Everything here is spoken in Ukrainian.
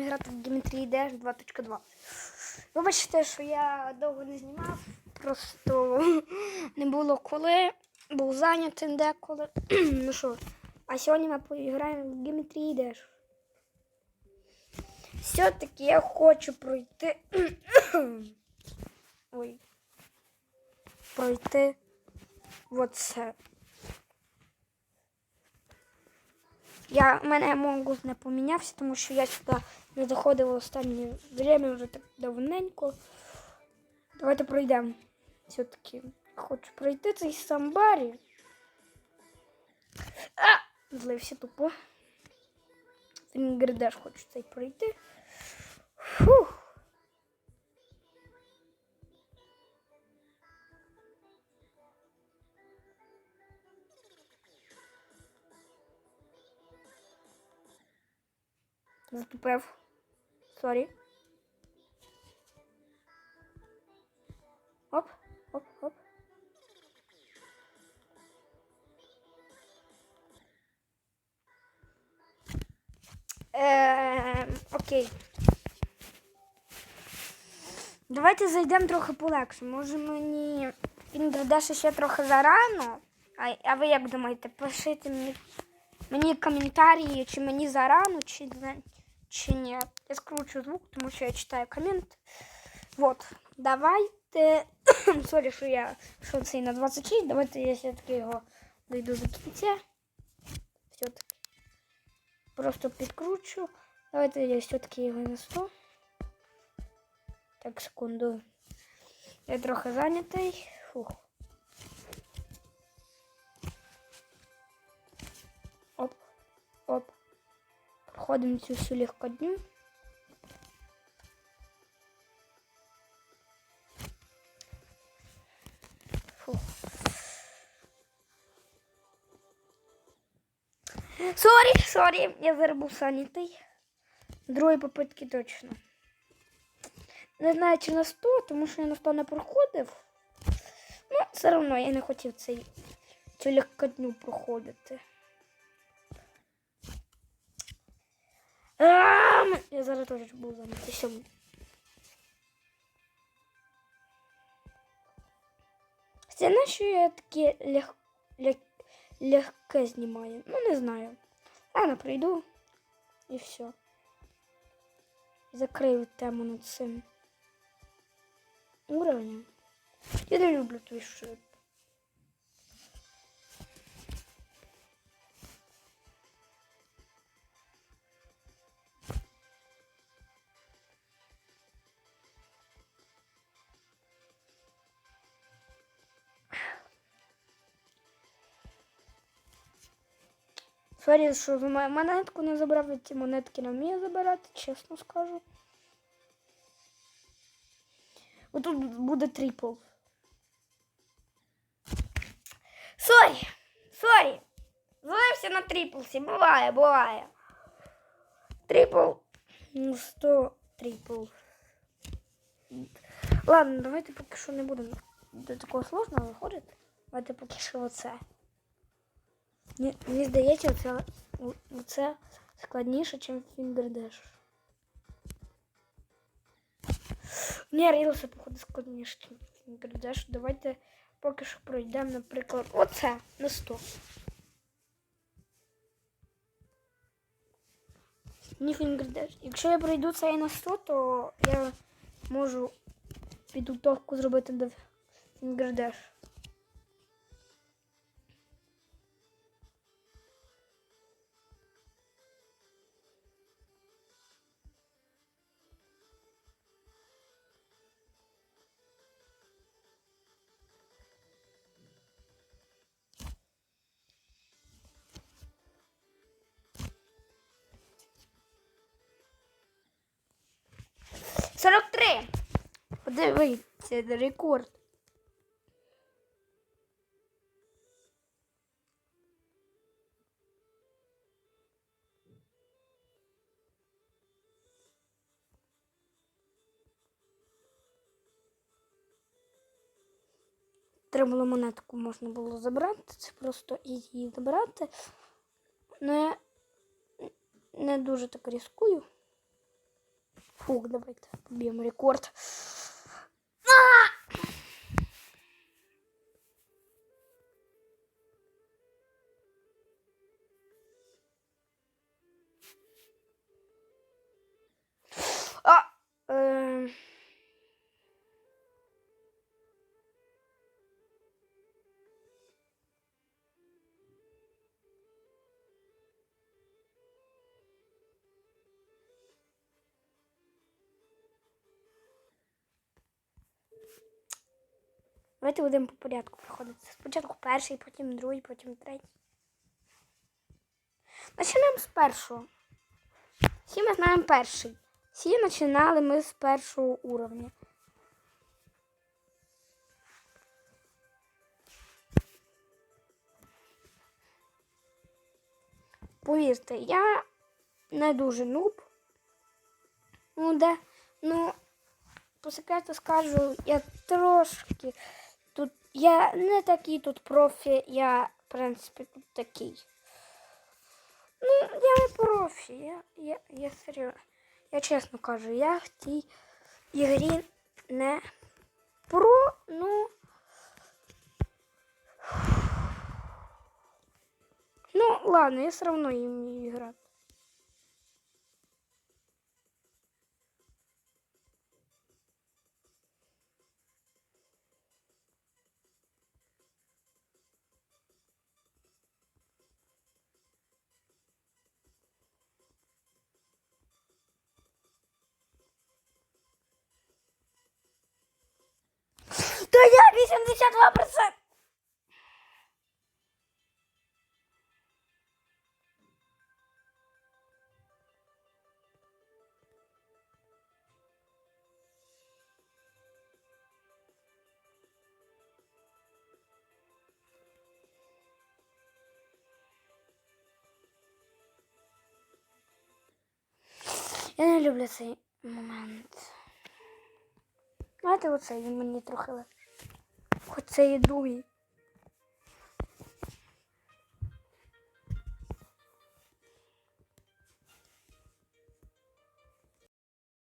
грати в Geometry Dash 2.2. Вибачте, що я довго не знімав, просто не було коли, був зайнятий деколи. ну що, а сьогодні ми поіграємо в Geometry Dash. Все-таки я хочу пройти. Ой. Пройти оце. Я, У мене Монгус не помінявся, тому що я сюди не заходив в останнє время вже так давненько. Давайте пройдемо. Все-таки хочу пройти цей самбарі. А! Злився тупо. Фінгердеш хочу цей пройти. Фух. Затупив. Сорі. Оп, оп, оп. Ем, окей. Давайте зайдемо трохи полегше. Може мені він Інгридеш ще трохи зарано. А, а ви як думаєте, пишіть мені, мені коментарі, чи мені зарано, чи, не- чи. Я скручу звук, тому що я читаю комент. Вот. Давайте. Сорі, що я що на 26. Давайте я все-таки його дойду до кінця. Все-таки. Просто підкручу. Давайте я все-таки його на 100. Так, секунду. Я трохи зайнятий. Фух. Проходимо цю всю легкодню. Фух. Сорі, сорі, я зараз був зайнятий. Другої попитки точно. Не знаю, чи на 100, тому що я на 100 не проходив. Ну, все одно я не хотів цей, цю легкодню проходити. Я зараз теж був зайнятий сьомий. Це на що я таке лег... лег... легке знімаю? Ну, не знаю. Ладно, прийду і все. Закрию тему над цим уровнем. Я не люблю твій шип. Сорі, що в монетку не забрав, я ці монетки не вмію забирати, чесно скажу. Отут буде трипл. Сорі! Сорі! Злився на триплсі. Буває, буває. Трипл. Ну, 100 трипл. Ладно, давайте поки що не будемо до такого сложного виходити. Давайте поки що оце. Мені, мені здається, це, це складніше, ніж Фіндердеш. Ні, рілси, походу, складніше, ніж Фіндердеш. Давайте поки що пройдемо, наприклад, оце на 100. Ні, Фіндердеш. Якщо я пройду це на 100, то я можу підготовку зробити до Фіндердешу. 43. Подивіться, це рекорд. Треба монетку можна було забрати, це просто її забрати. але я не дуже так рискую. Фух, давайте поб'ємо рекорд. А! Давайте будемо по порядку проходити. Спочатку перший, потім другий, потім третій. Почнемо з першого. Всі ми знаємо перший. Всі починали ми з першого уровня. Повірте, я не дуже нуб. Ну, де, ну, по секрету скажу, я трошки. Я не такий тут профі, я, в принципі, тут такий. Ну, я не профі, я, я, я серйозно. Я чесно кажу, я в тій ігрі не про, ну. Ну, ладно, я все равно не вмію грати. Та я 82%! Я не люблю цей момент. Знаєте, оцей він мені трохи легше. Це і другий.